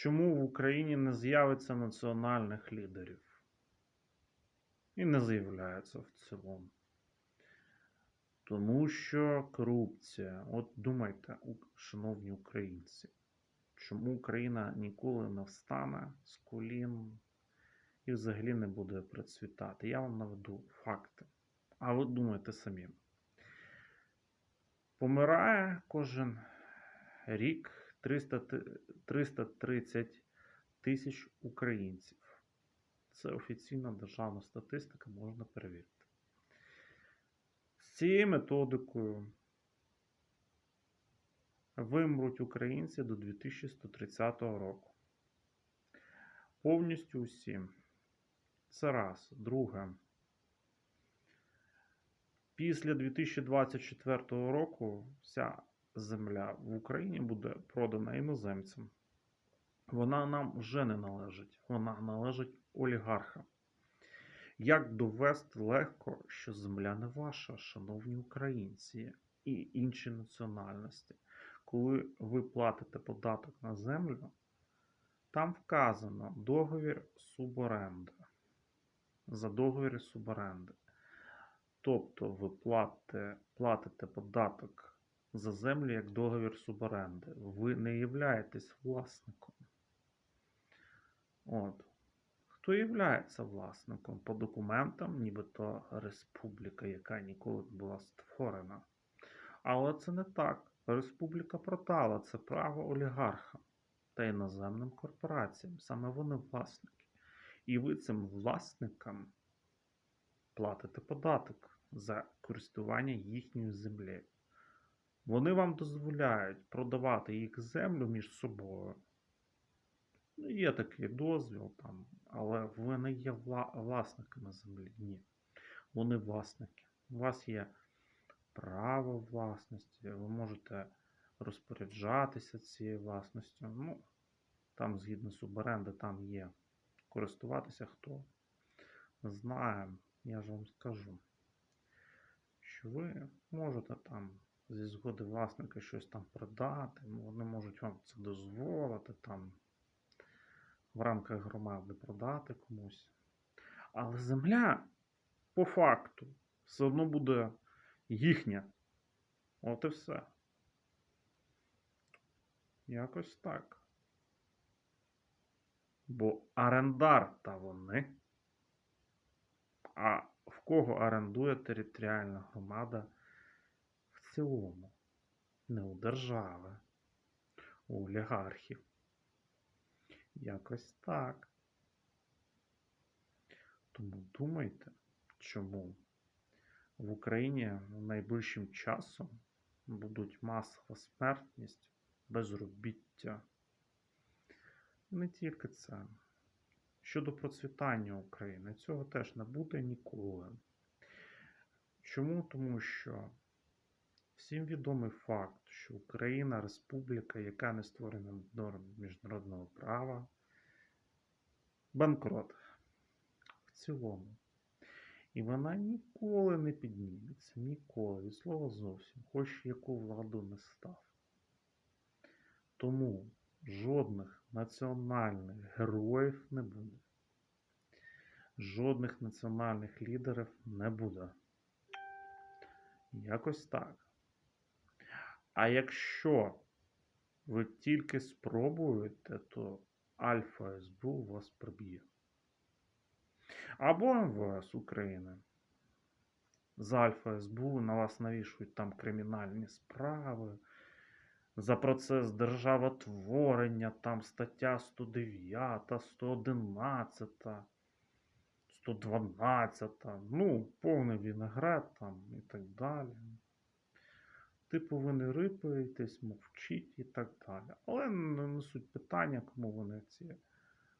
Чому в Україні не з'явиться національних лідерів? І не з'являється в цілому. Тому що корупція. От думайте, шановні українці, чому Україна ніколи не встане з колін і взагалі не буде процвітати? Я вам наведу факти. А ви думайте самі. Помирає кожен рік 300, ти- 330 тисяч українців. Це офіційна державна статистика, можна перевірити. З цією методикою вимруть українці до 2130 року. Повністю усі. Це раз. Друге. Після 2024 року вся земля в Україні буде продана іноземцям. Вона нам вже не належить, вона належить олігархам. Як довести легко, що земля не ваша, шановні українці і інші національності? Коли ви платите податок на землю, там вказано договір суборенди. За договір суборенди. Тобто ви платите, платите податок за землю як договір суборенди. Ви не являєтесь власником. От. Хто є власником по документам, нібито республіка, яка ніколи не була створена. Але це не так. Республіка продала це право олігархам та іноземним корпораціям. Саме вони власники. І ви цим власникам платите податок за користування їхньою землею. Вони вам дозволяють продавати їх землю між собою. Ну, є такий дозвіл там, але ви не є вла- власниками землі. Ні. Вони власники. У вас є право власності, ви можете розпоряджатися цією власністю. Ну, там, згідно суборенди, там є користуватися хто знає, я ж вам скажу, що ви можете там зі згоди власника щось там продати, ну, вони можуть вам це дозволити там в рамках громади продати комусь. Але земля по факту все одно буде їхня. От і все. Якось так. Бо орендар та вони. А в кого орендує територіальна громада цілому? Не у держави, у олігархів. Якось так. Тому думайте, чому в Україні найближчим часом будуть масова смертність, безробіття. Не тільки це. Щодо процвітання України, цього теж не буде ніколи. Чому? Тому що всім відомий факт, що Україна республіка, яка не створена норм міжнародного права, банкрот в цілому. І вона ніколи не підніметься, ніколи, від слова зовсім, хоч яку владу не став. Тому жодних національних героїв не буде. Жодних національних лідерів не буде. Якось так. А якщо ви тільки спробуєте, то Альфа СБУ вас приб'є. Або МВС України. З Альфа СБУ на вас навішують там кримінальні справи. За процес державотворення, там стаття 109, 111, 112, ну, повний виноград там і так далі. Типу, ви не рипаєтесь, мовчіть і так далі. Але не несуть питання, кому вони ці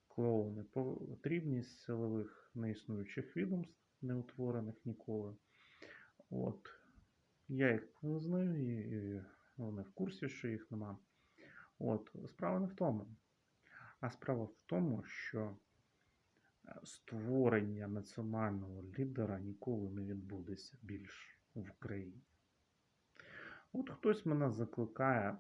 клоуни потрібні з силових неіснуючих відомств, не утворених ніколи. От. Я їх не знаю, і, і вони в курсі, що їх нема. От. Справа не в тому. А справа в тому, що е, створення національного лідера ніколи не відбудеться більш в Україні. От хтось мене закликає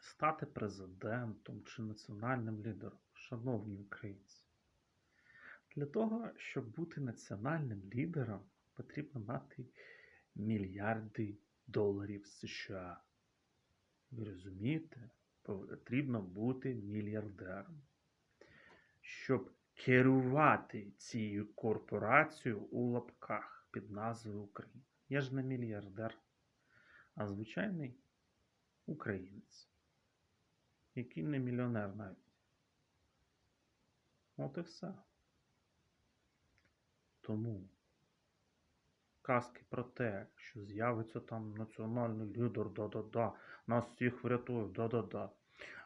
стати президентом чи національним лідером, шановні українці. Для того, щоб бути національним лідером, потрібно мати мільярди доларів США. Ви розумієте? Потрібно бути мільярдером. Щоб керувати цією корпорацією у лапках під назвою Україна. Я ж не мільярдер, а звичайний українець, який не мільйонер навіть. От і все. Тому казки про те, що з'явиться там національний лідер, да-да-да, нас всіх врятує, да-да-да.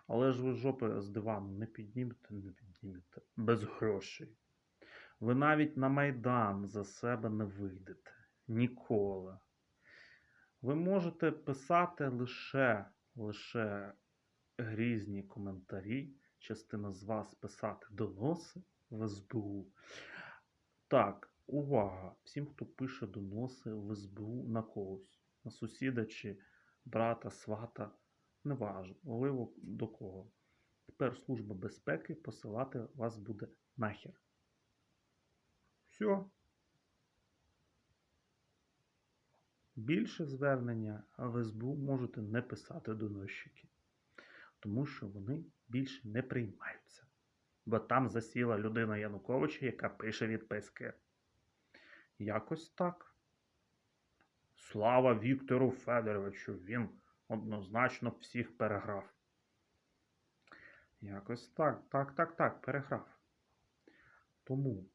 Але ж ви жопи з дивану не піднімете, не піднімете. Без грошей. Ви навіть на Майдан за себе не вийдете. Ніколи. Ви можете писати лише, лише грізні коментарі, частина з вас писати доноси в СБУ. Так, увага! Всім, хто пише доноси в СБУ на когось, на сусіда чи брата, свата, неважливо до кого. Тепер Служба безпеки посилати вас буде нахер. Все. Більше звернення в СБУ можете не писати доносчики, тому що вони більше не приймаються. Бо там засіла людина Януковича, яка пише відписки. Якось так. Слава Віктору Федоровичу, він однозначно всіх переграв. Якось так, так, так, так, переграв. Тому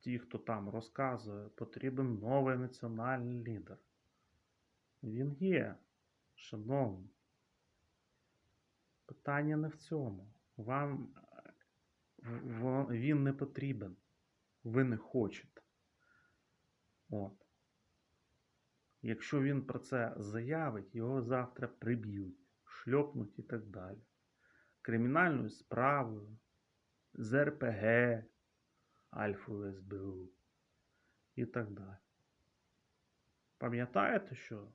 ті, хто там розказує, потрібен новий національний лідер. Він є, шановні. Питання не в цьому. Вам він не потрібен. Ви не хочете. От. Якщо він про це заявить, його завтра приб'ють, шльопнуть і так далі. Кримінальною справою, з РПГ, Альфою СБУ і так далі. Пам'ятаєте, що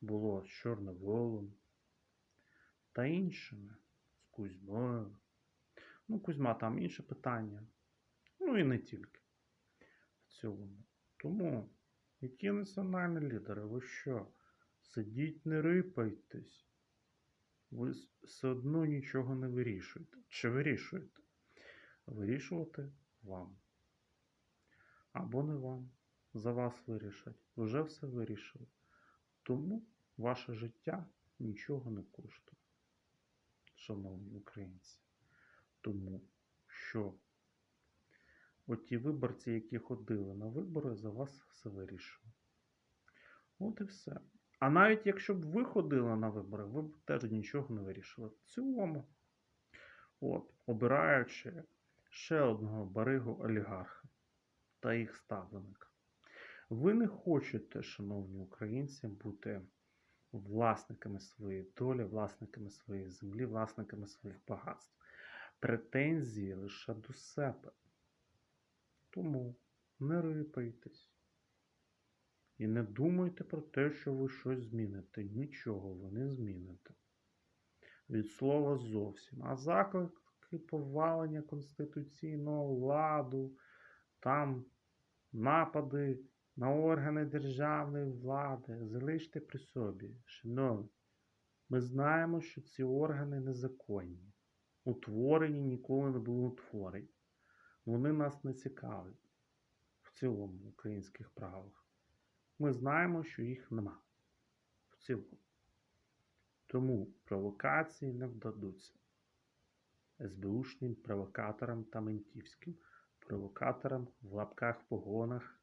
було з Чорноволом та іншими, з Кузьмою? Ну, Кузьма там інше питання. Ну і не тільки в цілому. Тому, які національні лідери, ви що? Сидіть, не рипайтесь. Ви все одно нічого не вирішуєте. Чи вирішуєте? Вирішувати вам. Або не вам. За вас вирішать. Вже все вирішили. Тому ваше життя нічого не коштує. Шановні українці. Тому що оті виборці, які ходили на вибори, за вас все вирішили. От і все. А навіть якщо б ви ходили на вибори, ви б теж нічого не вирішили. В цілому, от, обираючи ще одного баригу олігарха та їх ставленика. Ви не хочете, шановні українці, бути власниками своєї долі, власниками своєї землі, власниками своїх багатств. Претензії лише до себе. Тому не рипайтесь. І не думайте про те, що ви щось зміните. Нічого ви не зміните. Від слова зовсім. А заклики повалення конституційного ладу, там напади на органи державної влади, залиште при собі. Шановні, ми знаємо, що ці органи незаконні. Утворені ніколи не були утворені. Вони нас не цікавлять в цілому в українських правах. Ми знаємо, що їх нема в цілому. Тому провокації не вдадуться. СБУшним провокаторам та ментівським провокаторам в лапках погонах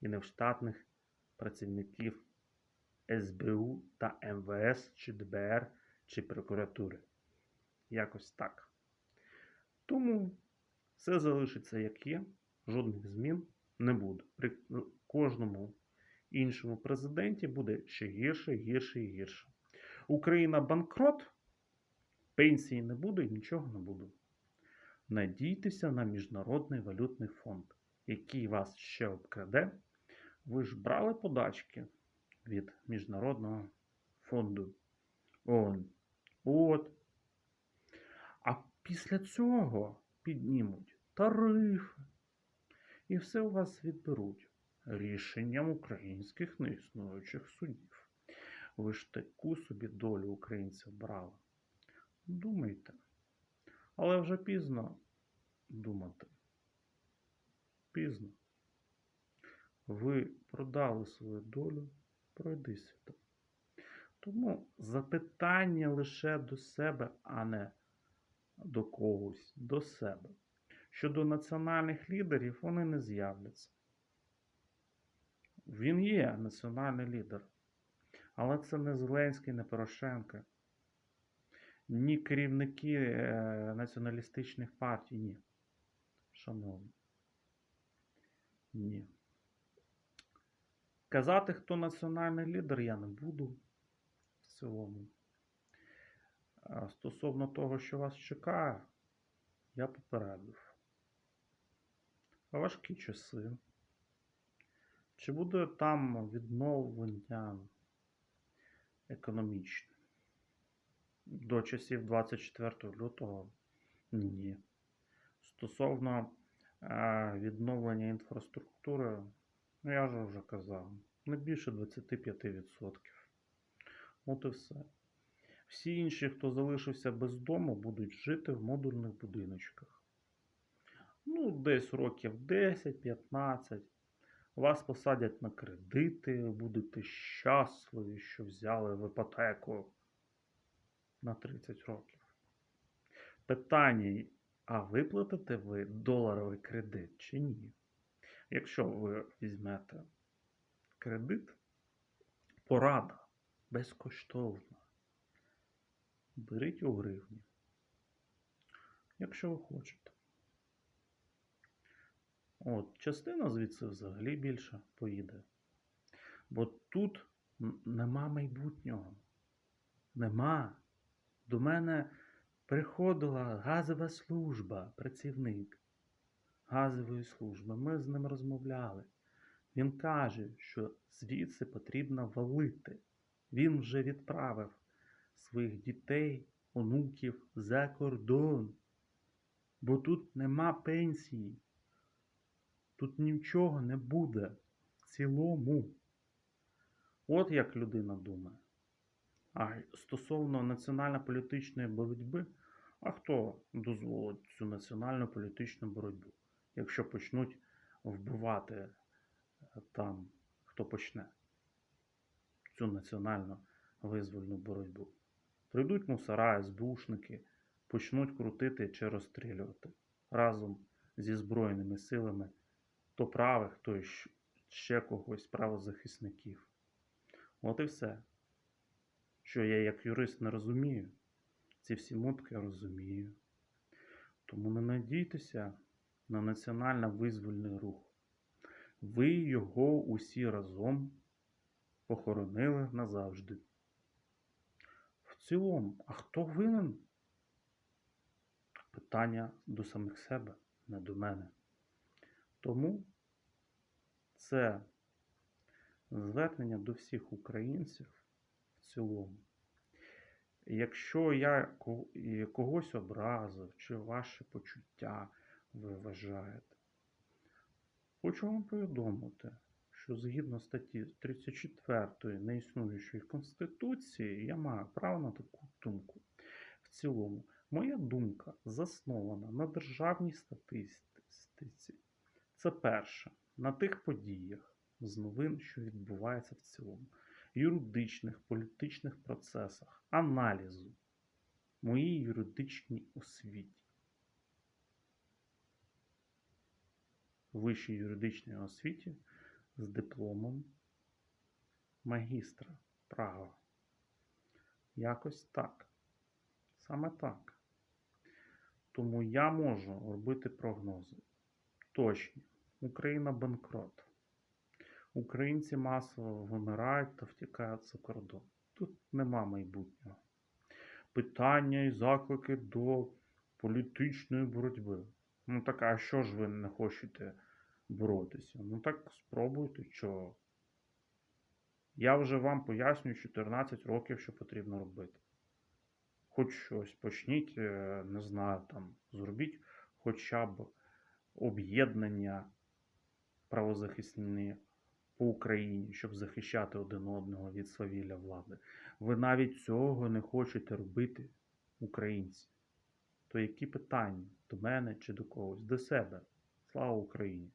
і невштатних працівників СБУ та МВС чи ДБР чи прокуратури. Якось так. Тому все залишиться як є, жодних змін не буде. При кожному іншому президенті буде ще гірше, гірше і гірше. Україна банкрот, пенсії не буде, нічого не буде. Надійтеся на Міжнародний валютний фонд, який вас ще обкраде. Ви ж брали подачки від Міжнародного фонду ООН. От. А після цього піднімуть тарифи. І все у вас відберуть рішенням українських неіснуючих судів. Ви ж таку собі долю українців брали. Думайте. Але вже пізно думати. Пізно. Ви продали свою долю, пройди світом. Тому запитання лише до себе, а не до когось, до себе. Щодо національних лідерів, вони не з'являться. Він є національний лідер. Але це не Зеленський, не Порошенко. Ні керівники е, націоналістичних партій, ні. Шановні. Ні. Казати, хто національний лідер, я не буду в цілому. Стосовно того, що вас чекає, я попередив. Важкі часи. Чи буде там відновлення економічне? До часів 24 лютого ні. Стосовно е, відновлення інфраструктури, ну я ж вже казав, не більше 25%. От і все. Всі інші, хто залишився без дому, будуть жити в модульних будиночках. Ну, десь років 10-15. Вас посадять на кредити, будете щасливі, що взяли в іпотеку на 30 років. Питання, а виплатите ви доларовий кредит чи ні? Якщо ви візьмете кредит, порада безкоштовна. Беріть у гривні, якщо ви хочете. От, частина звідси взагалі більше поїде. Бо тут нема майбутнього. Нема. До мене приходила газова служба, працівник газової служби. Ми з ним розмовляли. Він каже, що звідси потрібно валити. Він вже відправив своїх дітей, онуків за кордон. Бо тут нема пенсії. Тут нічого не буде в цілому. От як людина думає. А стосовно національно-політичної боротьби, а хто дозволить цю національну політичну боротьбу, якщо почнуть вбивати е, там, хто почне цю національну визвольну боротьбу? Прийдуть мусора, СБУшники, почнуть крутити чи розстрілювати разом зі Збройними силами то правих, то ще когось правозахисників. От і все. Що я як юрист не розумію, ці всі мутки я розумію. Тому не надійтеся на національно-визвольний рух. Ви його усі разом похоронили назавжди. В цілому, а хто винен? Питання до самих себе, не до мене. Тому це звернення до всіх українців цілому. Якщо я когось образив, чи ваші почуття ви вважаєте, хочу вам повідомити, що згідно статті 34 неіснуючої Конституції я маю право на таку думку. В цілому, моя думка заснована на державній статистиці. Це перше, на тих подіях з новин, що відбуваються в цілому, юридичних, політичних процесах, аналізу, моїй юридичній освіті. Вищій юридичній освіті з дипломом магістра права. Якось так. Саме так. Тому я можу робити прогнози. Точні. Україна банкрот. Українці масово вимирають та втікають за кордон. Тут нема майбутнього. Питання і заклики до політичної боротьби. Ну так, а що ж ви не хочете боротися? Ну так спробуйте, чого. Я вже вам пояснюю 14 років, що потрібно робити. хоч щось почніть, е, не знаю, там, зробіть хоча б об'єднання правозахисні по Україні, щоб захищати один одного від свавілля влади. Ви навіть цього не хочете робити, українці. То які питання? До мене чи до когось? До себе. Слава Україні!